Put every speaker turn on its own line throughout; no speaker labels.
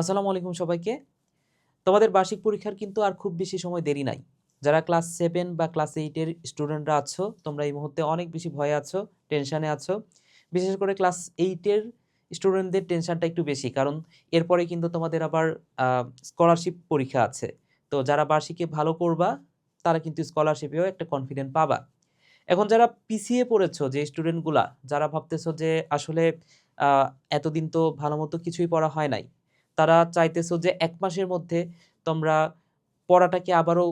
আসসালামু আলাইকুম সবাইকে। তোমাদের বার্ষিক পরীক্ষার কিন্তু আর খুব বেশি সময় দেরি নাই। যারা ক্লাস সেভেন বা ক্লাস এইটের স্টুডেন্টরা আছো, তোমরা এই মুহূর্তে অনেক বেশি ভয়ে আছো টেনশানে আছো। বিশেষ করে ক্লাস এইটের স্টুডেন্টদের টেনশনটা একটু বেশি, কারণ এরপরে কিন্তু তোমাদের আবার স্কলারশিপ পরীক্ষা আছে। তো যারা বার্ষিকে ভালো করবা তারা কিন্তু স্কলারশিপেও একটা কনফিডেন্ট পাবা। এখন যারা পিছিয়ে পড়েছো, যে স্টুডেন্টগুলা যারা ভাবতেছো যে আসলে এতদিন তো ভালো মতো কিছুই পড়া হয় নাই তারা চাইতেছো যে এক মাসের মধ্যে তোমরা পড়াটাকে আবারও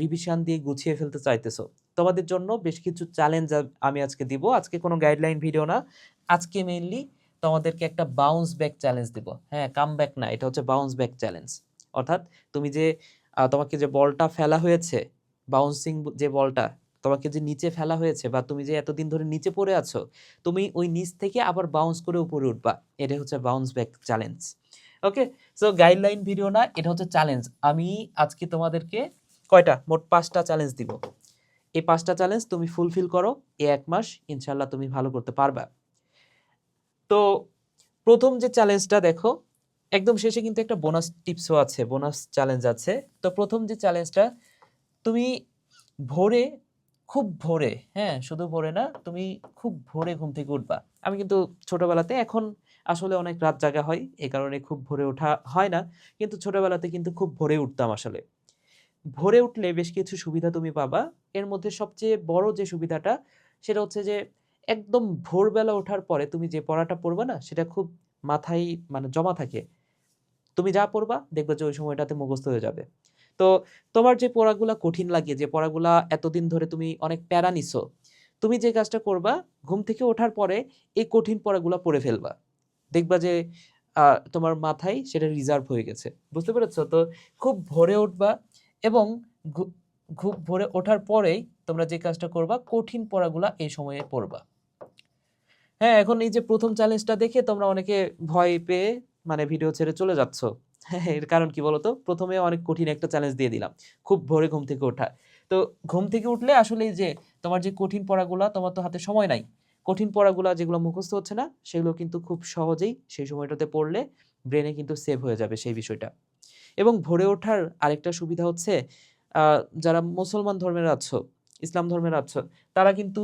রিভিশন দিয়ে গুছিয়ে ফেলতে চাইতেছো। তোমাদের জন্য বেশ কিছু চ্যালেঞ্জ আমি আজকে দিব। আজকে কোনো গাইডলাইন ভিডিও না। আজকে মেইনলি তোমাদেরকে একটা বাউন্স ব্যাক চ্যালেঞ্জ দিব। হ্যাঁ কাম ব্যাক না, এটা হচ্ছে বাউন্স ব্যাক চ্যালেঞ্জ অর্থাৎ তুমি যে তোমাকে যে বলটা ফেলা হয়েছে বাউন্সিং যে বলটা, তোমাকে যে নিচে ফেলা হয়েছে বা তুমি যে এতদিন ধরে নিচে পড়ে আছো, তুমি ওই নিচ থেকে আবার বাউন্স করে উপরে উঠবা। এটা হচ্ছে bounce back challenge okay so guideline video না, এটা হচ্ছে চ্যালেঞ্জ আমি আজকে তোমাদেরকে কয়টা? মোট পাঁচটা চ্যালেঞ্জ দিব। এই পাঁচটা চ্যালেঞ্জ তুমি ফুলফিল করো এই এক মাস ইনশাল্লাহ তুমি ভালো করতে পারবা। তো, প্রথম যে চ্যালেঞ্জটা দেখো, একদম শেষে কিন্তু একটা বোনাস টিপসও আছে বোনাস চ্যালেঞ্জ আছে। তো, প্রথম যে চ্যালেঞ্জটা তুমি ভোরে, খুব ভোরে হ্যাঁ শুধু ভোরে না, তুমি খুব ভোরে ঘুম থেকে উঠবা। আমি কিন্তু ছোটবেলাতে, এখন আসলে অনেক রাত জাগা হয় এই কারণে খুব ভোরে ওঠা হয় না। কিন্তু ছোটবেলাতে কিন্তু খুব ভোরে উঠতাম আসলে। ভোরে উঠলে বেশ কিছু সুবিধা তুমি পাবা। এর মধ্যে সবচেয়ে বড় যে সুবিধাটা, সেটা হচ্ছে যে একদম ভোরবেলা ওঠার পরে তুমি যে পড়াটা পড়বা না, সেটা খুব মাথায় মানে জমা থাকে। তুমি যা পড়বা দেখবে যে ওই সময়টাতে মুখস্থ হয়ে যাবে। তো তোমার যে পড়াগুলা কঠিন লাগে, যে পড়াগুলা এতদিন ধরে তুমি অনেক প্যারা নিছো, তুমি যে কাজটা করবা, ঘুম থেকে ওঠার পরে এই কঠিন পড়াগুলা পড়ে ফেলবা। দেখবা যে তোমার মাথায় সেটা রিজার্ভ হয়ে গেছে। বুঝতে পেরেছ? তো খুব ভোরে উঠবা এবং খুব ভোরে ওঠার পরেই তোমরা যে কাজটা করবা, কঠিন পড়াগুলা এই সময়ে পড়বা। হ্যাঁ এখন এই যে প্রথম চ্যালেঞ্জটা দেখে তোমরা অনেকে ভয় পেয়ে মানে ভিডিও ছেড়ে চলে যাচ্ছ। হ্যাঁ এর কারণ কি বলতো? প্রথমে অনেক কঠিন একটা চ্যালেঞ্জ দিয়ে দিলাম। খুব ভোরে ঘুম থেকে ওঠা। তো ঘুম থেকে উঠলে আসলে যে তোমার যে কঠিন পড়াগুলা, তোমার তো হাতে সময় নাই। কঠিন পড়াগুলা যেগুলো মুখস্থ হচ্ছে না, সেগুলো কিন্তু খুব সহজেই সেই সময়টাতে পড়লে ব্রেনে কিন্তু সেভ হয়ে যাবে সেই বিষয়টা। এবং ভোরে ওঠার আরেকটা সুবিধা হচ্ছে যারা মুসলমান ধর্মের আছো, ইসলাম ধর্মের আছো, তারা কিন্তু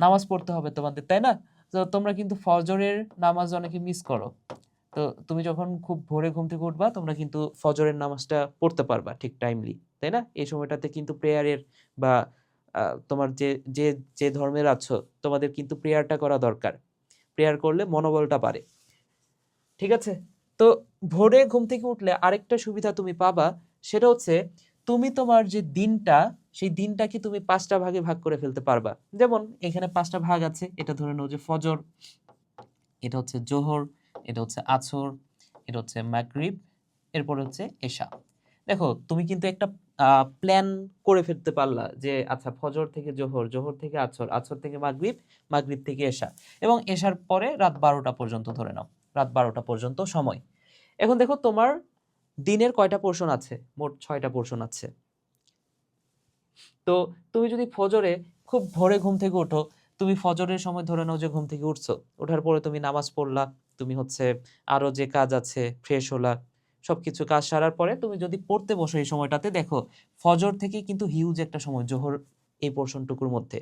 নামাজ পড়তে হবে তোমাদের, তাই না? তো তোমরা কিন্তু ফজরের নামাজ অনেকে মিস করো। তো তুমি যখন খুব ভোরে ঘুম থেকে উঠবা, তোমরা কিন্তু ফজরের নামাজটা পড়তে পারবা ঠিক টাইমলি তাই না? এই সময়টাতে কিন্তু প্রেয়ারের বা তোমার যে যে যে ধর্মের আছো, তোমাদের কিন্তু প্রেয়ারটা করা দরকার। প্রেয়ার করলে মনোবলটা বাড়ে। ঠিক আছে? তো ভোরে ঘুম থেকে উঠলে আরেকটা সুবিধা তুমি পাবা, সেটা হচ্ছে তুমি তোমার যে দিনটা, সেই দিনটাকে তুমি পাঁচটা ভাগে ভাগ করে ফেলতে পারবা। যেমন এখানে পাঁচটা ভাগ আছে, এটা ধরে নাও যে ফজর, এটা হচ্ছে জোহর, এটা হচ্ছে আছর, এটা হচ্ছে মাগরিব, এরপর হচ্ছে এশা। দেখো, তুমি কিন্তু একটা প্ল্যান করে ফেলতে পারলা যে আচ্ছা ফজর থেকে জোহর জোহর থেকে আছর আছর থেকে মাগরিব মাগরিব থেকে এশা এবং এশার পরে রাত বারোটা পর্যন্ত ধরে নাও, রাত বারোটা পর্যন্ত সময়। এখন দেখো তোমার দিনের কয়টা পোর্শন আছে? মোট ছয়টা পোর্শন আছে। তো তুমি যদি ফজরে খুব ভোরে ঘুম থেকে ওঠো, তুমি ফজরের সময় ধরে নাও যে, ঘুম থেকে উঠছো, ওঠার পরে তুমি নামাজ পড়লা, তুমি হচ্ছে আরও যে কাজ আছে ফ্রেশ হলা সবকিছু কাজ সারার পরে তুমি যদি পড়তে বসো এই সময়টাতে, দেখো, ফজর থেকে কিন্তু হিউজ একটা সময় জোহর এই পোর্শনটুকুর মধ্যে।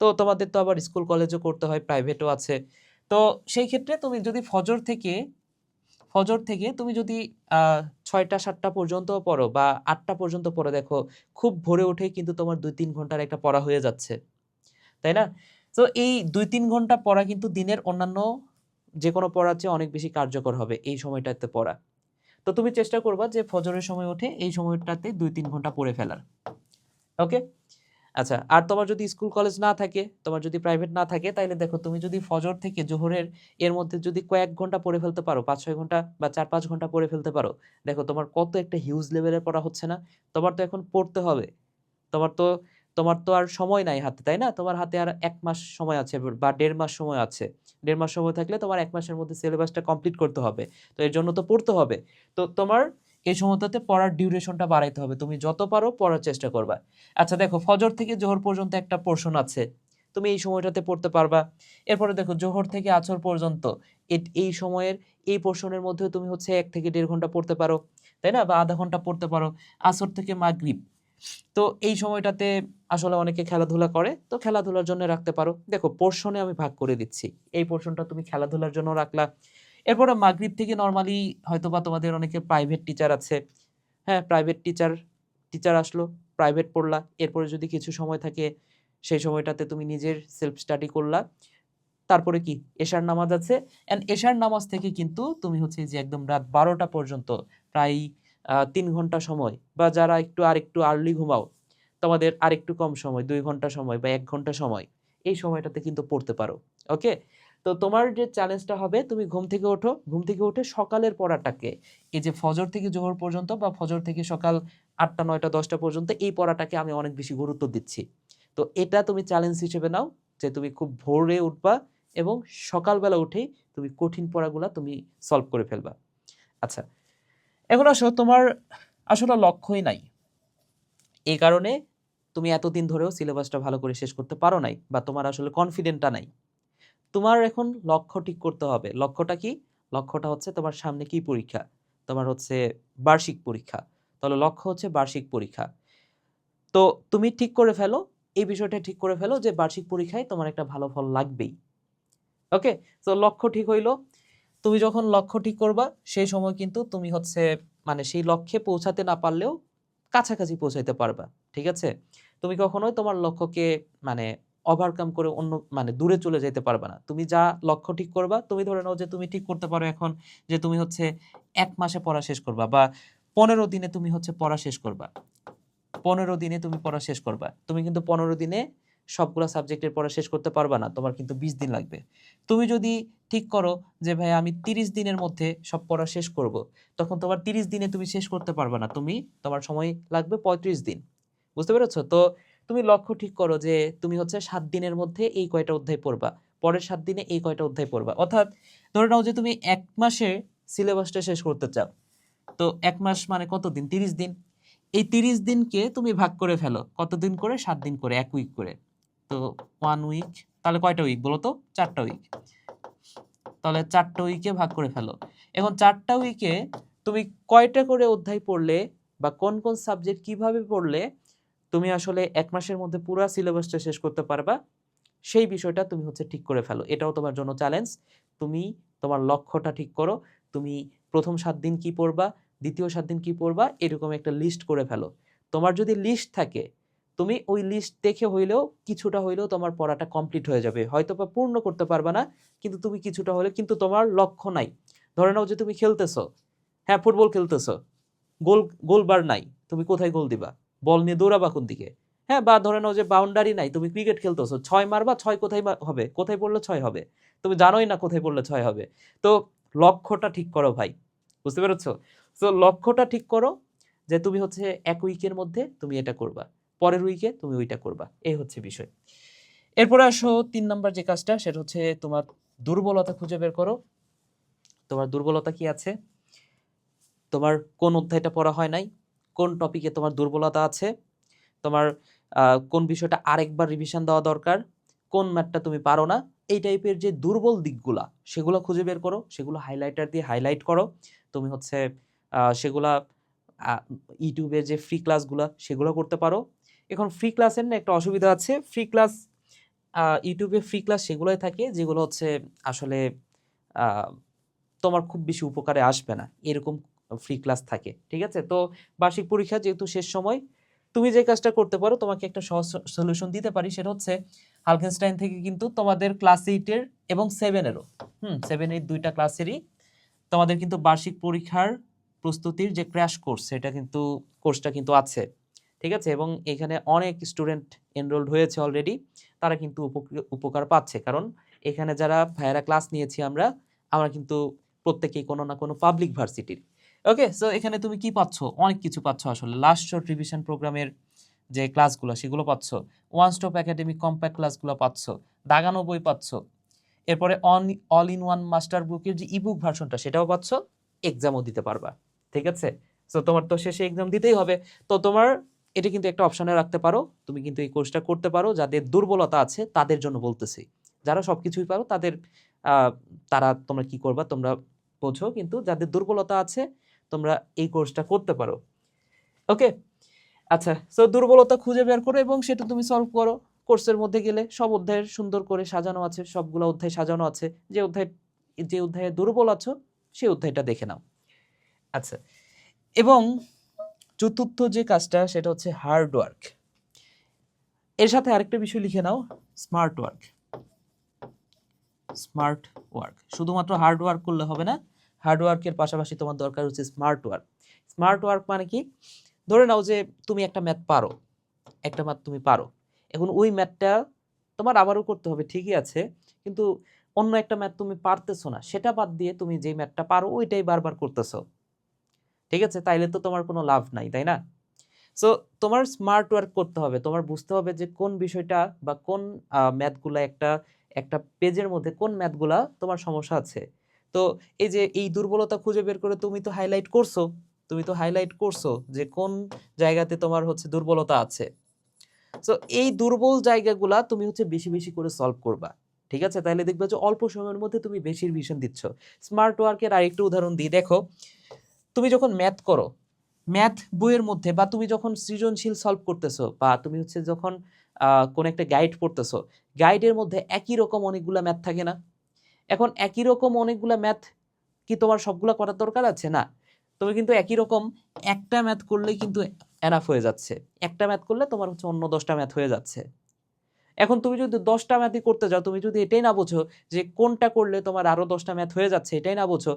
তো তোমাদের তো আবার স্কুল কলেজও করতে হয় প্রাইভেটও আছে। তো সেই ক্ষেত্রে তুমি যদি ফজর থেকে ফজর থেকে তুমি যদি ছয়টা, সাতটা পর্যন্ত পড়ো বা আটটা পর্যন্ত পড়ো, দেখো, খুব ভোরে উঠে কিন্তু তোমার দুই তিন ঘণ্টার একটা পড়া হয়ে যাচ্ছে। তাই না? তো এই দুই তিন ঘণ্টা পড়া কিন্তু দিনের অন্যান্য যে কোনো পড়ার চেয়ে অনেক বেশি কার্যকর হবে এই সময়টাতে পড়া। তো তুমি চেষ্টা করবা যে ফজরের সময় উঠে এই সময়টাতে দুই তিন ঘণ্টা পড়ে ফেলার। ওকে আচ্ছা আর তোমার যদি স্কুল কলেজ না থাকে, তোমার যদি প্রাইভেট না থাকে তাহলে দেখো তুমি যদি ফজর থেকে জোহরের এর মধ্যে যদি কয়েক ঘণ্টা পড়ে ফেলতে পারো, পাঁচ ছয় ঘণ্টা বা চার পাঁচ ঘণ্টা পড়ে ফেলতে পারো, দেখো তোমার কত একটা হিউজ লেভেলের পড়া হচ্ছে না। তোমার তো এখন পড়তে হবে। তোমার তো তোমার তো আর সময় নাই হাতে, তাই না? তোমার হাতে আর এক মাস সময় আছে বা দেড় মাস সময় আছে। দেড় মাস সময় থাকলে তোমার এক মাসের মধ্যে সিলেবাসটা কমপ্লিট করতে হবে। তো এর জন্য তো পড়তে হবে। তো তোমার এই সময়টাতে পড়ার ডিউরেশনটা বাড়াইতে হবে। তুমি যত পারো পড়ার চেষ্টা করবা। আচ্ছা দেখো, ফজর থেকে জোহর পর্যন্ত একটা পোর্শন আছে। তুমি এই সময়টাতে পড়তে পারবা। এরপরে দেখো, জোহর থেকে আছর পর্যন্ত এই সময়ের, এই পোর্শনের মধ্যেও তুমি হচ্ছে এক থেকে দেড় ঘণ্টা পড়তে পারো, তাই না? বা আধা ঘণ্টা পড়তে পারো। আসর থেকে মাগরিব তো এই সময়টাতে আসলে অনেকে খেলাধুলা করে, তো খেলাধুলার জন্য রাখতে পারো। দেখো পোর্শনে আমি ভাগ করে দিচ্ছি। এই পোর্শনটা তুমি খেলাধুলার জন্য রাখলা। এরপরে মাগরিব থেকে নর্মালি হয়তো বা তোমাদের অনেকে প্রাইভেট টিচার আছে। হ্যাঁ প্রাইভেট টিচার টিচার আসলো প্রাইভেট পড়লা। এরপরে যদি কিছু সময় থাকে, সেই সময়টাতে তুমি নিজের সেলফ স্টাডি করলা। তারপরে কি? এশার নামাজ আছে। অ্যান্ড এশার নামাজ থেকে কিন্তু তুমি হচ্ছে যে একদম রাত বারোটা পর্যন্ত, প্রায় তিন ঘণ্টা সময় বা যারা একটু আরেকটু আর্লি ঘুমাও, তোমাদের আরেকটু কম সময়, দুই ঘণ্টা সময় বা এক ঘণ্টা সময়, এই সময়টাতে কিন্তু পড়তে পারো ওকে তো তোমার যে চ্যালেঞ্জটা হবে, তুমি ঘুম থেকে ওঠো, ঘুম থেকে উঠে সকালের পড়াটাকে, এই যে ফজর থেকে জোহর পর্যন্ত বা ফজর থেকে সকাল আটটা, নয়টা, দশটা পর্যন্ত, এই পড়াটাকে আমি অনেক বেশি গুরুত্ব দিচ্ছি। তো এটা তুমি চ্যালেঞ্জ হিসেবে নাও, যে তুমি খুব ভোরে উঠবা এবং সকালবেলা উঠেই তুমি কঠিন পড়াগুলা তুমি সলভ করে ফেলবা। আচ্ছা এখন আসো, তোমার আসলে লক্ষ্যই নাই। এই কারণে তুমি এতদিন ধরেও সিলেবাসটা ভালো করে শেষ করতে পারো নাই বা তোমার আসলে কনফিডেন্টটা নাই। তোমার এখন লক্ষ্য ঠিক করতে হবে। লক্ষ্যটা কি? লক্ষ্যটা হচ্ছে তোমার সামনে কি পরীক্ষা? তোমার হচ্ছে বার্ষিক পরীক্ষা। তাহলে লক্ষ্য হচ্ছে বার্ষিক পরীক্ষা। তো তুমি ঠিক করে ফেলো, এই বিষয়টা ঠিক করে ফেলো যে বার্ষিক পরীক্ষায় তোমার একটা ভালো ফল লাগবেই। ওকে তো লক্ষ্য ঠিক হইল তুমি যখন লক্ষ্য ঠিক করবা, সেই সময় কিন্তু তুমি হচ্ছে মানে সেই লক্ষ্যে পৌঁছাতে না পারলেও কাছাকাছি পৌঁছাইতে পারবা, ঠিক আছে? তুমি কখনোই তোমার লক্ষ্যকে মানে ওভারকাম করে অন্য মানে দূরে চলে যেতে পারবে না। তুমি যা লক্ষ্য ঠিক করবা, তুমি ধরে নাও যে তুমি ঠিক করতে পারো এখন যে তুমি হচ্ছে এক মাসে পড়া শেষ করবা বা পনেরো দিনে তুমি হচ্ছে পড়া শেষ করবা। পনেরো দিনে তুমি পড়া শেষ করবা। তুমি কিন্তু পনেরো দিনে সবগুলা সাবজেক্টের পড়া শেষ করতে পারবা না, তোমার কিন্তু বিশ দিন লাগবে। তুমি যদি ঠিক করো যে ভাই আমি তিরিশ দিনের মধ্যে সব পড়া শেষ করব তখন তোমার তিরিশ দিনে তুমি শেষ করতে পারবে না। তুমি, তোমার সময় লাগবে পঁয়ত্রিশ দিন। বুঝতে পেরেছ? তো তুমি লক্ষ্য ঠিক করো যে, তুমি হচ্ছে সাত দিনের মধ্যে এই কয়টা অধ্যায় পড়বা, পরের সাত দিনে এই কয়টা অধ্যায় পড়বা। অর্থাৎ ধরে নাও যে, তুমি এক মাসে সিলেবাসটা শেষ করতে চাও। তো এক মাস মানে কত দিন? তিরিশ দিন। এই তিরিশ দিনকে তুমি ভাগ করে ফেলো। কতদিন করে? সাত দিন করে, এক উইক করে। তো ওয়ান উইক তাহলে কয়টা উইক বলো তো চারটা উইক তাহলে চারটা উইকে ভাগ করে ফেলো। এখন চারটা উইকে তুমি কয়টা করে অধ্যায় পড়লে বা কোন কোন সাবজেক্ট কীভাবে পড়লে তুমি আসলে এক মাসের মধ্যে পুরো সিলেবাসটা শেষ করতে পারবা? সেই বিষয়টা তুমি হচ্ছে ঠিক করে ফেলো। এটাও তোমার জন্য চ্যালেঞ্জ তুমি তোমার লক্ষ্যটা ঠিক করো। তুমি প্রথম সাত দিন কি পড়বা? দ্বিতীয় সাত দিন কি পড়বা? এরকম একটা লিস্ট করে ফেলো। তোমার যদি লিস্ট থাকে তুমি ওই লিস্ট দেখে হইলেও কিছুটা হইলেও তোমার পড়াটা কমপ্লিট হয়ে যাবে। হয়তো বা পূর্ণ করতে পারবে না, কিন্তু তুমি কিছুটা হলে কিন্তু তোমার লক্ষ্য নাই। ধরে নাও যে তুমি খেলতেছো। হ্যাঁ ফুটবল খেলতেছো। গোল, গোলবার নাই। তুমি কোথায় গোল দিবা? বল নিয়ে দৌড়াবা কোন দিকে? হ্যাঁ বা ধরে নাও যে বাউন্ডারি নাই, তুমি ক্রিকেট খেলতেছো। ছয় মারবা, ছয় কোথায় হবে? কোথায় পড়লে ছয় হবে? তুমি জানোই না কোথায় পড়লে ছয় হবে। তো লক্ষ্যটা ঠিক করো ভাই। বুঝতে পেরেছ? তো লক্ষ্যটা ঠিক করো যে তুমি হচ্ছে এক উইকের মধ্যে তুমি এটা করবা। পরের উইকে তুমি ওইটা করবা। এই হচ্ছে বিষয়। এরপরে আসো তিন নাম্বার যে কাজটা, সেটা হচ্ছে তোমার দুর্বলতা খুঁজে বের করো। তোমার দুর্বলতা কি আছে? তোমার কোন অধ্যায়টা পড়া হয় নাই? কোন টপিকে তোমার দুর্বলতা আছে? তোমার কোন বিষয়টা আরেকবার রিভিশন দেওয়া দরকার? কোন ম্যাথটা তুমি পারো না? এই টাইপের যে দুর্বল দিকগুলা, সেগুলো খুঁজে বের করো। সেগুলো হাইলাইটার দিয়ে হাইলাইট করো। তুমি হচ্ছে সেগুলা ইউটিউবের যে ফ্রি ক্লাসগুলো সেগুলো করতে পারো। এখন ফ্রি ক্লাসের না একটা অসুবিধা আছে। ফ্রি ক্লাস ইউটিউবে ফ্রি ক্লাস সেগুলোই থাকে, যেগুলো হচ্ছে আসলে তোমার খুব বেশি উপকারে আসবে না। এরকম ফ্রি ক্লাস থাকে, ঠিক আছে? তো বার্ষিক পরীক্ষা যেহেতু শেষ সময়, তুমি যে কাজটা করতে পারো, তোমাকে একটা সহজ সলিউশন দিতে পারি, সেটা হচ্ছে হালকেনস্টাইন থেকে কিন্তু তোমাদের ক্লাস এইটের এবং সেভেনেরও হুম সেভেন এইট দুইটা ক্লাসেরই তোমাদের কিন্তু বার্ষিক পরীক্ষার প্রস্তুতির যে ক্র্যাশ কোর্স সেটা কিন্তু কোর্সটা কিন্তু আছে। ঠিক আছে? এবং এখানে অনেক স্টুডেন্ট এনরোলড হয়েছে অলরেডি তারা কিন্তু উপক- উপকার পাচ্ছে। কারণ এখানে যারা ভাইয়ারা ক্লাস নিয়েছি আমরা আমরা কিন্তু প্রত্যেকেই কোনো না কোনো পাবলিক ভার্সিটির ওকে সো এখানে তুমি কি পাচ্ছ? অনেক কিছু পাচ্ছ আসলে। লাস্ট শর্ট রিভিশন প্রোগ্রামের যে ক্লাসগুলো সেগুলো পাচ্ছ। ওয়ান স্টপ একাডেমিক কম্প্যাক্ট ক্লাসগুলো পাচ্ছ। দাগানো বই পাচ্ছ। এরপরে on all in one master বুকের যে ইবুক ভার্সনটা সেটাও পাচ্ছ। এক্সামও দিতে পারবা। ঠিক আছে? সো তোমার তো শেষে এক্সাম দিতেই হবে। তো তোমার এটা কিন্তু একটা অপশনে রাখতে পারো। তুমি কিন্তু এই কোর্সটা করতে পারো। যাদের দুর্বলতা আছে, তাদের জন্য বলতেছি। যারা সব কিছুই পারো, তাদের তারা তোমরা কি করবা? তোমরা বোঝো। কিন্তু যাদের দুর্বলতা আছে, তোমরা এই কোর্সটা করতে পারো। ওকে আচ্ছা সো দুর্বলতা খুঁজে বের করো এবং সেটা তুমি সলভ করো। কোর্সের মধ্যে গেলে সব অধ্যায়ের সুন্দর করে সাজানো আছে, সবগুলো অধ্যায় সাজানো আছে। যে অধ্যায়, যে অধ্যায়ে দুর্বল আছো সেই অধ্যায়টা দেখে নাও। আচ্ছা এবং চতুর্থ যে কাজটা, সেটা হচ্ছে হার্ড ওয়ার্ক এর সাথে আরেকটা বিষয় লিখে নাও স্মার্ট ওয়ার্ক স্মার্ট ওয়ার্ক শুধুমাত্র হার্ড ওয়ার্ক করলে হবে না হার্ড ওয়ার্কের পাশাপাশি তোমার দরকার হচ্ছে স্মার্ট ওয়ার্ক স্মার্ট ওয়ার্ক মানে কি? ধরে নাও যে তুমি একটা ম্যাথ পারো, একটা ম্যাথ তুমি পারো। এখন ওই ম্যাথটা তোমার আবারও করতে হবে, ঠিকই আছে, কিন্তু অন্য একটা ম্যাথ তুমি পারতেছো না, সেটা বাদ দিয়ে তুমি যে ম্যাথটা পারো, ওইটাই বারবার করতেছো। ঠিক আছে? তাইলে তো তোমার কোনো লাভ নাই, তাই না? সো তোমার স্মার্ট ওয়ার্ক করতে হবে। তোমার বুঝতে হবে যে কোন বিষয়টা বা কোন ম্যাথগুলা একটা একটা পেজের মধ্যে কোন ম্যাথগুলা তোমার সমস্যা আছে। তো এই যে এই দুর্বলতা খুঁজে বের করে তুমি তো হাইলাইট করছ, তুমি তো হাইলাইট করছ যে কোন জায়গাতে তোমার হচ্ছে দুর্বলতা আছে। সো এই দুর্বল জায়গাগুলা তুমি হচ্ছে বেশি বেশি করে সলভ করবা। ঠিক আছে? তাহলে দেখবে যে অল্প সময়ের মধ্যে তুমি বেশি রিভিশন দিচ্ছ। স্মার্ট ওয়ার্কের আরেকটু উদাহরণ দিই। দেখো তুমি যখন ম্যাথ করো ম্যাথ বইয়ের মধ্যে বা তুমি যখন সৃজনশীল সলভ করতেছো বা তুমি হচ্ছে যখন কোন একটা গাইড পড়তেছো গাইডের মধ্যে একই রকম অনেকগুলা ম্যাথ থাকে না? এখন একই রকম অনেকগুলা ম্যাথ কি তোমার সবগুলা করার দরকার আছে? না। তুমি কিন্তু একই রকম একটা ম্যাথ করলেই কিন্তু এনাফ হয়ে যাচ্ছে। একটা ম্যাথ করলে তোমার হচ্ছে অন্য দশটা ম্যাথ হয়ে যাচ্ছে। এখন তুমি যদি দশটা ম্যাথই করতে যাও, তুমি যদি এটাই না বোঝো যে কোনটা করলে তোমার আরও দশটা ম্যাথ হয়ে যাচ্ছে, এটাই না বোঝো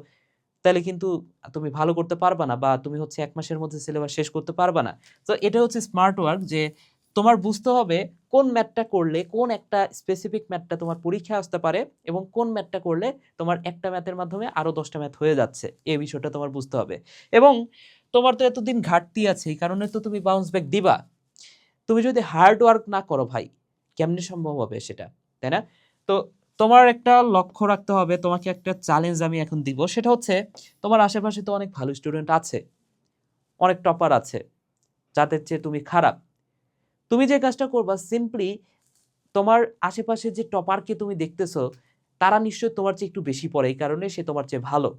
তাহলে কিন্তু তুমি ভালো করতে পারবা না বা তুমি হচ্ছে এক মাসের মধ্যে সিলেবাস শেষ করতে পারবা না। তো এটা হচ্ছে স্মার্ট ওয়ার্ক যে তোমার বুঝতে হবে কোন ম্যাথটা করলে কোন একটা স্পেসিফিক ম্যাথটা তোমার পরীক্ষা আসতে পারে এবং কোন ম্যাথটা করলে তোমার একটা ম্যাথের মাধ্যমে আরও দশটা ম্যাথ হয়ে যাচ্ছে। এই বিষয়টা তোমার বুঝতে হবে। এবং তোমার তো এতদিন ঘাটতি আছে, এই কারণে তো তুমি বাউন্স ব্যাক দিবা। তুমি যদি হার্ড ওয়ার্ক না করো ভাই, কেমনি সম্ভব হবে সেটা? তাই না? তো তোমার একটা লক্ষ্য রাখতে হবে, তোমাকে একটা চ্যালেঞ্জ আমি এখন দিব। সেটা হচ্ছে, তোমার আশেপাশে তো অনেক ভালো স্টুডেন্ট আছে, অনেক টপার আছে, যাদের চেয়ে তুমি খারাপ। তুমি যে কাজটা করবা সিম্পলি তোমার আশেপাশে যে টপারকে তুমি দেখতেছো, তারা নিশ্চয়ই তোমার চেয়ে একটু বেশি পড়ে, এই কারণে সে তোমার চেয়ে ভালো।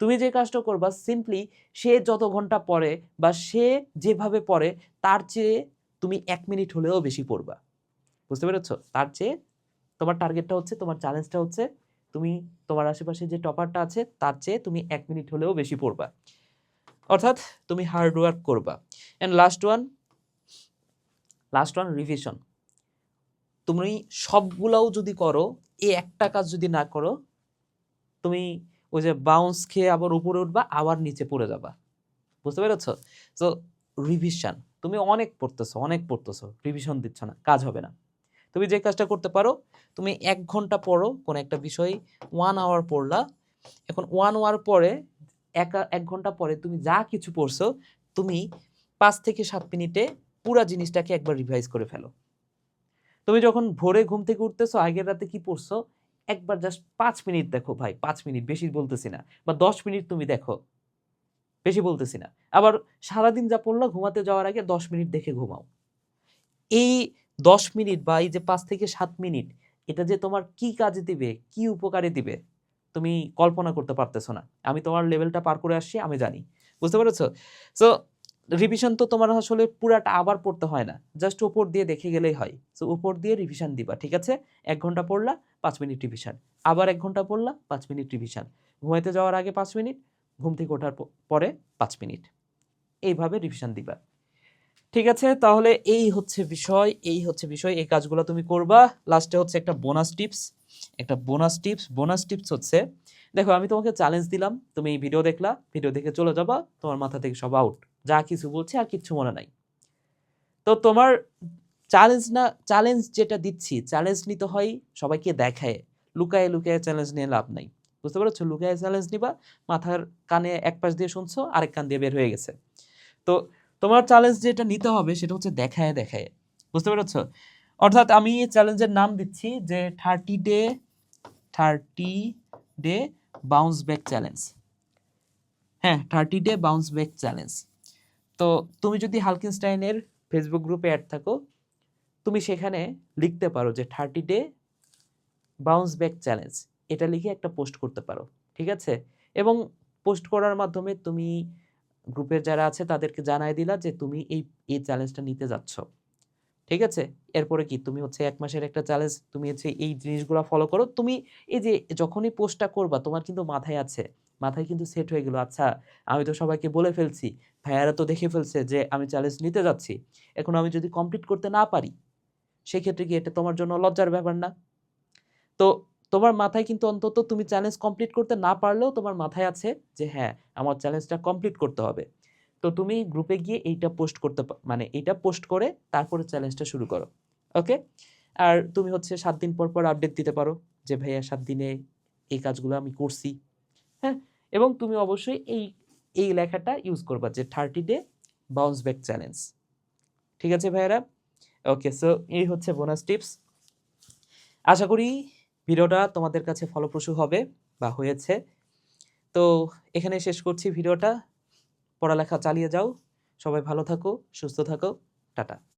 তুমি যে কাজটা করবা সিম্পলি সে যত ঘণ্টা পড়ে বা সে যেভাবে পড়ে, তার চেয়ে তুমি এক মিনিট হলেও বেশি পড়বা। বুঝতে পেরেছ? তার চেয়ে তোমার টার্গেটটা হচ্ছে, তোমার চ্যালেঞ্জটা হচ্ছে, তুমি তোমার আশেপাশে যে টপারটা আছে, তার চেয়ে তুমি এক মিনিট হলেও বেশি পড়বা। অর্থাৎ তুমি হার্ড ওয়ার্ক করবা। And last one last one revision তুমি সবগুলাও যদি করো, এই একটা কাজ যদি না করো, তুমি ওই যে বাউন্স খেয়ে আবার উপরে উঠবা, আবার নিচে পড়ে যাবা। বুঝতে পেরেছ? তো রিভিশন তুমি অনেক পড়তেছো অনেক পড়তেছো রিভিশন দিচ্ছ না, কাজ হবে না। তুমি যে কাজটা করতে পারো, তুমি এক ঘণ্টা পড়ো কোনো একটা বিষয় ওয়ান আওয়ার পড়লা। এখন ওয়ান আওয়ার পরে, এক এক ঘণ্টা পরে তুমি যা কিছু পড়ছো, তুমি পাঁচ থেকে সাত মিনিটে পুরা জিনিসটাকে একবার রিভাইজ করে ফেলো। তুমি যখন ভোরে ঘুম থেকে উঠতেছো, আগের রাতে কি পড়ছো, একবার জাস্ট পাঁচ মিনিট দেখো ভাই, পাঁচ মিনিট, বেশি বলতেছি না। বা দশ মিনিট তুমি দেখো, বেশি বলতেছি না। আবার সারাদিন যা পড়ল, ঘুমাতে যাওয়ার আগে দশ মিনিট দেখে ঘুমাও। এই দশ মিনিট বা এই যে পাঁচ থেকে সাত মিনিট, এটা যে তোমার কি কাজে দিবে, কি উপকারে দিবে, তুমি কল্পনা করতে পারতেছো না। আমি তোমার লেভেলটা পার করে আসছি, আমি জানি। বুঝতে পেরেছ? সো রিভিশন তো তোমার আসলে পুরাটা আবার পড়তে হয় না। জাস্ট উপর দিয়ে দেখে গেলেই হয়। সো উপর দিয়ে রিভিশন দিবা, ঠিক আছে? এক ঘণ্টা পড়লা, পাঁচ মিনিট রিভিশন আবার এক ঘণ্টা পড়লা, পাঁচ মিনিট রিভিশন ঘুমাইতে যাওয়ার আগে পাঁচ মিনিট, ঘুম থেকে ওঠার পরে পাঁচ মিনিট। এইভাবে রিভিশন দিবা। ঠিক আছে, তাহলে এই হচ্ছে বিষয়, এই হচ্ছে বিষয়, এই কাজগুলো তুমি করবা। লাস্টে হচ্ছে একটা বোনাস টিপস একটা বোনাস টিপস বোনাস টিপস হচ্ছে, দেখো আমি তোমাকে চ্যালেঞ্জ দিলাম, তুমি এই ভিডিও দেখলা ভিডিও দেখে চলে যাবা, তোমার মাথা থেকে সব আউট যা কিছু বলছে আর কিচ্ছু মনে নাই। তো তোমার চ্যালেঞ্জ না চ্যালেঞ্জ যেটা দিচ্ছি চ্যালেঞ্জ নিতে হয় সবাইকে দেখায়, লুকায় লুকায় চ্যালেঞ্জ নিয়ে লাভ নাই, বুঝতে পারছ? লুকায় চ্যালেঞ্জ নিবা, মাথার কানে এক পাশ দিয়ে শুনছো, আরেক কান দিয়ে বের হয়ে গেছে। তো তোমার চ্যালেঞ্জ যেটা নিতে হবে সেটা হচ্ছে দেখায় দেখায়। বুঝতে পেরেছ? অর্থাৎ আমি চ্যালেঞ্জের নাম দিচ্ছি যে thirty day thirty day bounce back challenge হ্যাঁ thirty day bounce back challenge তো তুমি যদি হালকিনস্টাইনের ফেসবুক গ্রুপে অ্যাড থাকো, তুমি সেখানে লিখতে পারো যে thirty day bounce back challenge এটা লিখে একটা পোস্ট করতে পারো, ঠিক আছে? এবং পোস্ট করার মাধ্যমে তুমি গ্রুপের যারা আছে তাদেরকে জানাই দিলা যে তুমি এই এই চ্যালেঞ্জটা নিতে যাচ্ছ। ঠিক আছে? এরপরে কি? তুমি হচ্ছে এক মাসের একটা চ্যালেঞ্জ তুমি হচ্ছে এই জিনিসগুলো ফলো করো। তুমি এই যে যখনই পোস্টটা করবা, তোমার কিন্তু মাথায় আছে। মাথায় কিন্তু সেট হয়ে গেল আচ্ছা আমি তো সবাইকে বলে ফেলছি। ভাইয়ারা তো দেখে ফেলছে যে আমি চ্যালেঞ্জ নিতে যাচ্ছি। এখন আমি যদি কমপ্লিট করতে না পারি, সেক্ষেত্রে কি এটা তোমার জন্য লজ্জার ব্যাপার না? তো তোমার মাথায় কিন্তু অন্তত তুমি চ্যালেঞ্জ কমপ্লিট করতে না পারলেও তোমার মাথায় আছে যে হ্যাঁ আমার চ্যালেঞ্জটা কমপ্লিট করতে হবে। তো তুমি গ্রুপে গিয়ে এইটা পোস্ট করতে মানে এইটা পোস্ট করে তারপরে চ্যালেঞ্জটা শুরু করো ওকে আর তুমি হচ্ছে সাত দিন পর পর আপডেট দিতে পারো যে ভাইয়া সাত দিনে এই কাজগুলো আমি করছি হ্যাঁ? এবং তুমি অবশ্যই এই এই লেখাটা ইউজ করবা যে thirty day bounce back challenge ঠিক আছে ভাইয়ারা? ওকে সো এই হচ্ছে বোনাস টিপস আশা করি ভিডিওটা তোমাদের কাছে ফলপ্রসূ হবে বা হয়েছে। তো এখানে শেষ করছি ভিডিওটা। পড়ালেখা চালিয়ে যাও। সবাই ভালো থাকো, সুস্থ থাকো। টাটা।